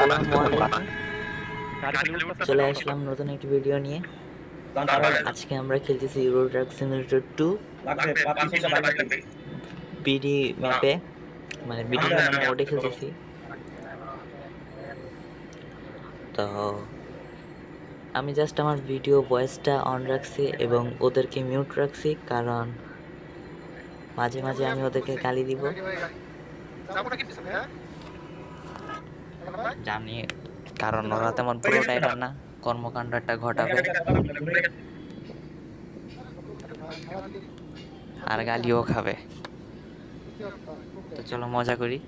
আসসালামু আলাইকুম। চলে আসলাম নতুন একটি ভিডিও নিয়ে। আজকে আমরা খেলতেছি Euro Truck Simulator two BD ম্যাপে মানে বিডি মোডে খেলতেছি। তো আমি জাস্ট আমার ভিডিও ভয়েসটা অন রাখছি এবং ওদেরকে মিউট রাখছি কারণ মাঝে মাঝে আমি ওদেরকে গালি দিব। জানি, কারণ ওরা তেমন পুরো টাইটার না কর্মকাণ্ডটা ঘটাবে। আর গালিও খাবে। তো চলো মজা করি।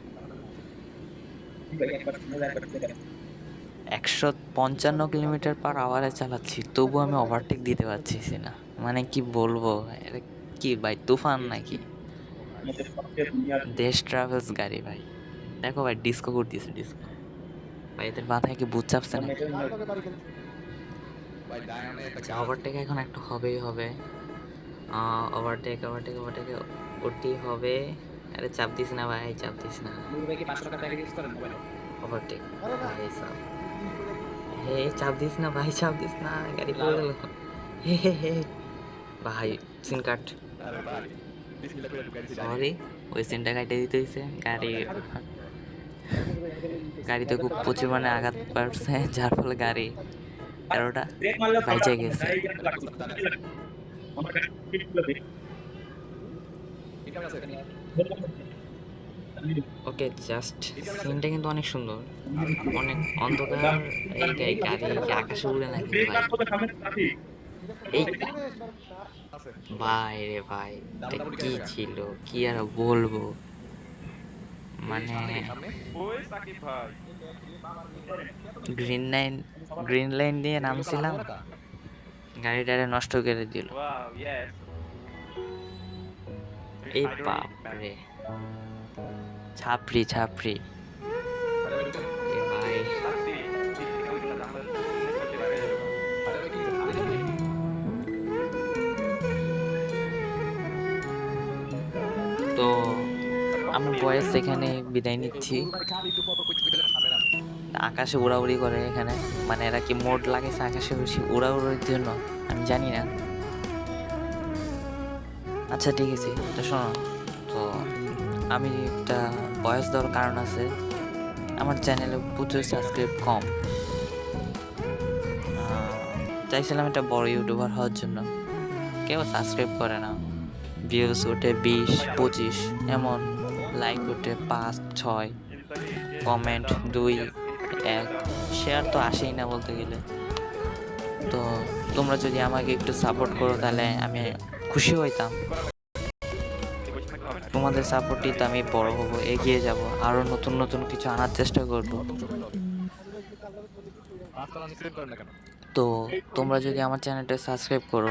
একশো পঞ্চান্ন কিলোমিটার পার আওয়ারে চালাচ্ছি, তবু আমি ওভারটেক দিতে পারছিস না। মানে কি বলব কি ভাই, তুফান নাকি? দেশ ট্রাভেলস গাড়ি ভাই। দেখো ভাই ডিস্কো করতেছে ডিস্কো ভাই এদের মাথায় কি বুঝ চাপছে না আচ্ছা ওভারটেক এখন একটু হবেই হবে। ওভারটেক ওভারটেক ওভারটেক ওটি হবে। আরে চাপ দিস না ভাই চাপ দিস না। ওভারটেক ভাই সাহ হে চাপ দিস না ভাই চাপ দিস না গাড়ি পড়ে গেল হে হে হে। ভাই সিন কাট সরি ওই সিনটা কাটে দিতে হয়েছে গাড়ি গাড়িতে খুব প্রচুর মানে আঘাত পাচ্ছে যার ফলে গাড়ি তেরোটা বাইচে গেছে। ওকে জাস্ট সিনটা কিন্তু অনেক সুন্দর। অনেক অন্ধকার এই গাড়ি আকাশে উড়ে ভাই। এই ভাই রে ভাই এটা কি ছিল? কি আর বলব? মানে গ্রিন লাইন গ্রিন লাইন দিয়ে নামছিলাম। গাড়িটারে নষ্ট করে দিল। এই বাপ রে ছাপড়ি। ছাপড়ি ভাই। তো বয়স এখানে বিদায় নিচ্ছি। আকাশে উড়াউড়ি করে এখানে। মানে এরা কি মোড লাগেছে আকাশে বেশি উড়াউড়ির জন্য? আমি জানি না। আচ্ছা ঠিক আছে তো শোনো। তো আমি একটা বয়স দেওয়ার কারণ আছে। আমার চ্যানেলে প্রচুর সাবস্ক্রাইব কম। চাইছিলাম একটা বড় ইউটিউবার হওয়ার জন্য। কেউ সাবস্ক্রাইব করে না। ভিউজ ওঠে বিশ, পঁচিশ, এমন। লাইক ওঠে পাঁচ ছয় কমেন্ট দুই এক। শেয়ার তো আসেই না বলতে গেলে। তো তোমরা যদি আমাকে একটু সাপোর্ট করো তাহলে আমি খুশি হইতাম। তোমাদের সাপোর্টই তো আমি বড় হব এগিয়ে যাব আরও নতুন নতুন কিছু আনার চেষ্টা করব। তো তোমরা যদি আমার চ্যানেলটা সাবস্ক্রাইব করো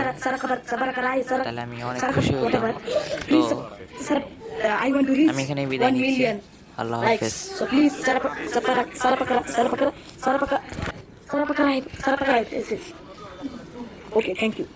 তাহলে আমি অনেক খুশি হইতাম। তো I want to reach আমি এখানে বিদায় one নিচ্ছি million আল্লাহ likes. হাফেজ So please, subscribe, subscribe, subscribe, subscribe, subscribe, subscribe, subscribe. Okay, thank you.